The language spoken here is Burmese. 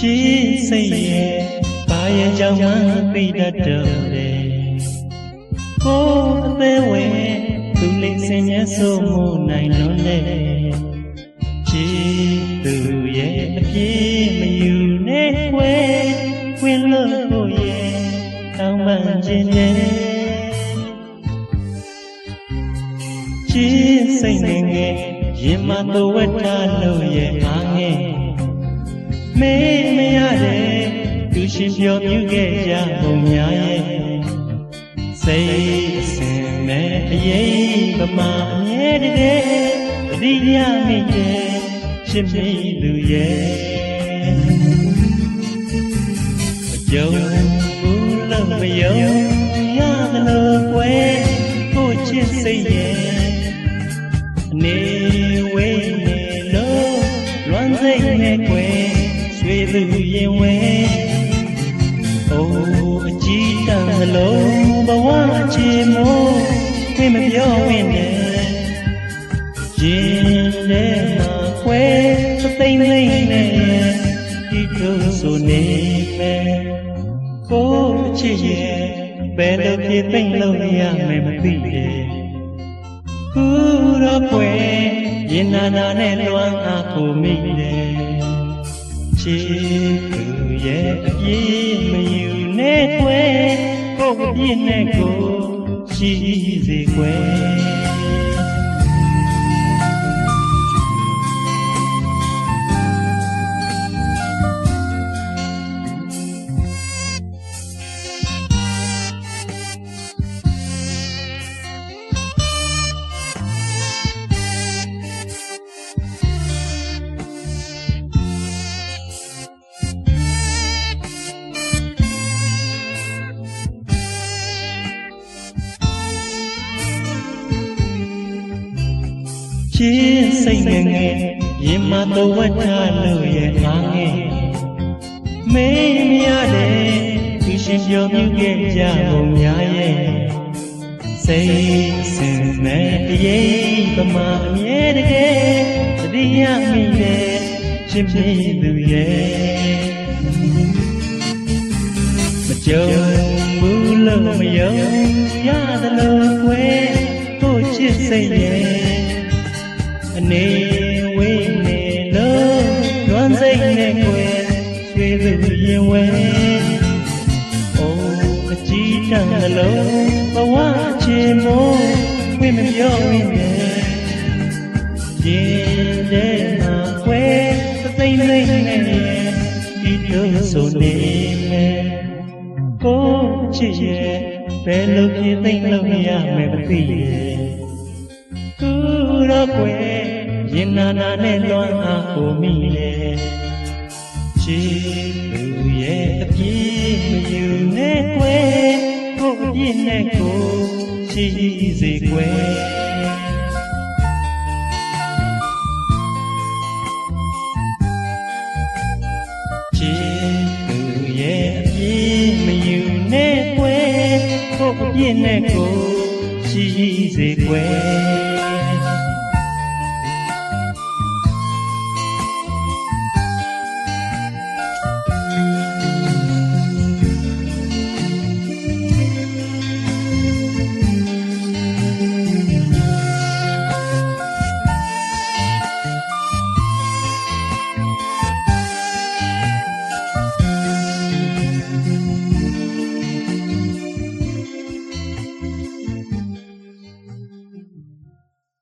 ချစ်စိတ်ရဲ့ဘာရဲ့ကြောင့်မှသိတတ်တော့တယ်ကိုယ်အသေးဝင်သူလေးစင်မြတ်ဆိုမှုနိုင်လို့လေချစ်သူရဲ့အပြည့်မယူနဲ့ခွဲခွင်လို့ကိုရဲ့တောင်းပန်ခြင်းနဲ့ချစ်စိတ်နဲ့ငယ်ရင်မတော်ဝတ်ထားလို့ရဲ့အားငယ် မေးမရတဲ့သူရှင်ပြောမြူခဲ့ကြပုံများရဲ့စိတ်အစင်မဲ့အရေးပမာအမြဲတည်းတတိယမိတဲ့ရှင်မိသူရဲ့မကြုံဘူးလို့မယုံရသလိုကွယ်ကိုချစ်စိတ်ရဲ့အနေဝေးနေလို့လွမ်းစိတ်နဲ့ကွယ် ရွှေသူရင်ဝဲအိုးအကြည့်တန်သလုံးဘဝချီမိုးခွင့်မပြောဝင်နဲ့ရင်ထဲမှာခွဲသသိမ့်သိမ့်နဲ့ဒီလိုဆိုနေမယ်ကိုယ်အချစ်ရဲ့ဘယ်လိုဖြစ်သိမ့်လို့ရမယ်မသိရဲ့ခုတော့ကွယ်ရင်နာနာနဲ့လွမ်းအားကိုမိတယ် ချစ်သူရဲ့အပြည့်မယူနဲ့ကွယ်ကိုယ်အပြည့်နဲ့ကိုယ်ရှိစေကွယ် ချစ်စိတ်ငယ်ငယ်ရင်မတော်ဝတ်ထားလို့ရဲ့အားငယ်မေးမရတဲ့သူရှင်ပြောမြူခဲ့ကြပုံများရဲ့စိတ်စင်မဲ့အရေးပမာအမြဲတကယ်တတိယမိတဲ့ရှင်ဖြစ်သူရဲ့မကြုံဘူးလို့မယုံရသလိုကွယ်ကိုချစ်စိတ်ရဲ့အ နေဝေးနေလို့လွမ်းစိတ်နဲ့ကွယ်ရွှေသူရင်ဝဲအိုးအကြည့်တန်သလုံးဘဝချင်မို့ခွင့်မပြောဝင်နဲ့ရင်ထဲမှာကွယ်သသိမ့်သိမ့်နဲ့ဒီလိုဆိုနေမယ်ကိုချစ်ရဲ့ဘယ်လိုဖြစ်သိမ့်လို့ရမယ်မသိရဲ့သူတော့ကွယ် ရင်နာနာနဲ့လွမ်းအားကိုမိလေချစ်သူရဲ့အပြည့်မယူနဲ့ကွယ်ကိုအပြည့်နဲ့ကိုရှိစေကွယ်ချစ်သူရဲ့အပြည့်မယူနဲ့ကွယ်ကိုအပြည့်နဲ့ကိုရှိစေကွယ်